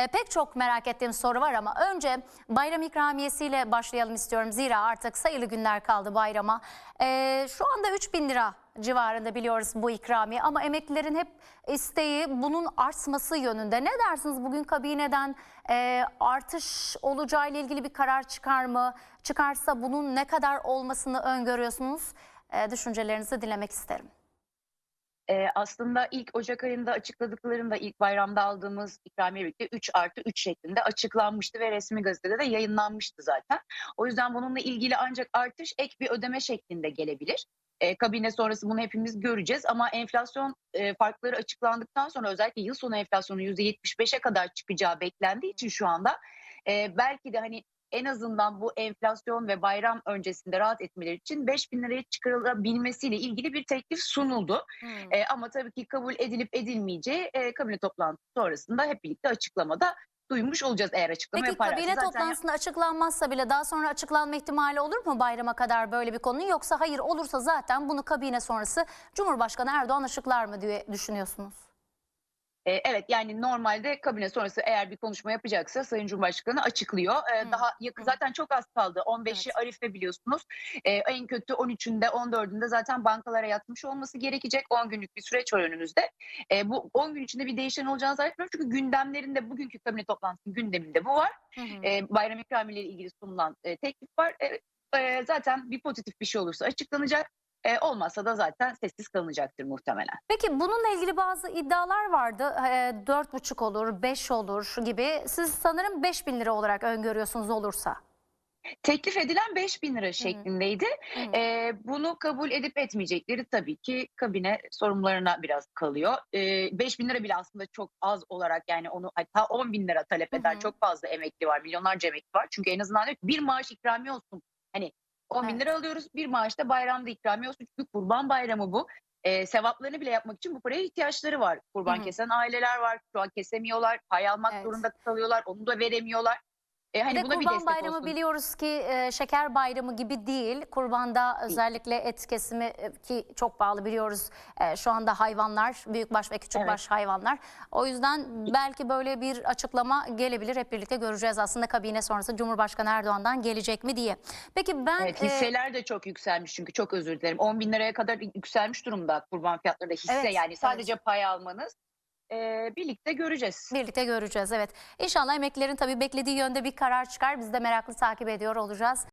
E, pek çok merak ettiğim soru var ama önce bayram ikramiyesiyle başlayalım istiyorum. Zira artık sayılı günler kaldı bayrama. E, şu anda 3000 lira civarında biliyoruz bu ikramiye ama emeklilerin hep isteği bunun artması yönünde. Ne dersiniz bugün kabineden e, artış olacağı ile ilgili bir karar çıkar mı? Çıkarsa bunun ne kadar olmasını öngörüyorsunuz? E, düşüncelerinizi dinlemek isterim. Ee, aslında ilk Ocak ayında açıkladıklarında ilk bayramda aldığımız ikramiye birlikte 3 artı 3 şeklinde açıklanmıştı ve resmi gazetede de yayınlanmıştı zaten. O yüzden bununla ilgili ancak artış ek bir ödeme şeklinde gelebilir. Ee, kabine sonrası bunu hepimiz göreceğiz ama enflasyon e, farkları açıklandıktan sonra özellikle yıl sonu enflasyonun %75'e kadar çıkacağı beklendiği için şu anda e, belki de hani en azından bu enflasyon ve bayram öncesinde rahat etmeleri için 5 bin liraya çıkarılabilmesiyle ilgili bir teklif sunuldu. Hmm. E, ama tabii ki kabul edilip edilmeyeceği e, kabine toplantısı sonrasında hep birlikte açıklamada duymuş olacağız eğer açıklama Peki yaparlarsa. kabine Zaten toplantısında açıklanmazsa bile daha sonra açıklanma ihtimali olur mu bayrama kadar böyle bir konu yoksa hayır olursa zaten bunu kabine sonrası Cumhurbaşkanı Erdoğan açıklar mı diye düşünüyorsunuz? E, evet yani normalde kabine sonrası eğer bir konuşma yapacaksa Sayın Cumhurbaşkanı açıklıyor. E, Hı, Daha yakın zaten çok az kaldı. 15'i Evet. Arife biliyorsunuz. E, en kötü 13'ünde 14'ünde zaten bankalara yatmış olması gerekecek. 10 günlük bir süreç var önümüzde. E, bu 10 gün içinde bir değişen olacağını zannetmiyorum. Çünkü gündemlerinde bugünkü kabine toplantısının gündeminde bu var. Hı. e, bayram ikramiyle ilgili sunulan e, teklif var. E, e, zaten bir pozitif bir şey olursa açıklanacak. E, olmazsa da zaten sessiz kalınacaktır muhtemelen. Peki bununla ilgili bazı iddialar vardı. E, Dört buçuk olur, beş olur gibi. Siz sanırım 5 bin lira olarak öngörüyorsunuz olursa. Teklif edilen 5 bin lira şeklindeydi. Hı. E, bunu kabul edip etmeyecekleri tabii ki kabine sorumlularına biraz kalıyor. E, 5 bin lira bile aslında çok az olarak yani onu hatta 10 bin lira talep eder. Hı hı. Çok fazla emekli var, milyonlarca emekli var. Çünkü en azından bir maaş ikramiye olsun. Hani 10 bin lira alıyoruz bir maaş da bayramda ikramiye olsun. Çünkü kurban bayramı bu. E, sevaplarını bile yapmak için bu paraya ihtiyaçları var. Kurban Hı hı. kesen aileler var. Şu an kesemiyorlar. Pay almak Evet. zorunda kalıyorlar. Onu da veremiyorlar. E, hani Bir de buna bir Kurban destek Bayramı olsun. biliyoruz ki e, şeker bayramı gibi değil. Kurbanda özellikle et kesimi e, ki çok pahalı biliyoruz. E, şu anda hayvanlar, büyükbaş ve küçükbaş hayvanlar. O yüzden belki böyle bir açıklama gelebilir. Hep birlikte göreceğiz aslında kabine sonrası Cumhurbaşkanı Erdoğan'dan gelecek mi diye. Peki ben Evet e, hisseler de çok yükselmiş çünkü çok özür dilerim. 10 bin liraya kadar yükselmiş durumda kurban fiyatları da hisse Evet, yani sadece pay almanız. Ee, birlikte göreceğiz. birlikte göreceğiz. Evet. İnşallah emeklilerin tabii beklediği yönde bir karar çıkar. Biz de meraklı takip ediyor olacağız.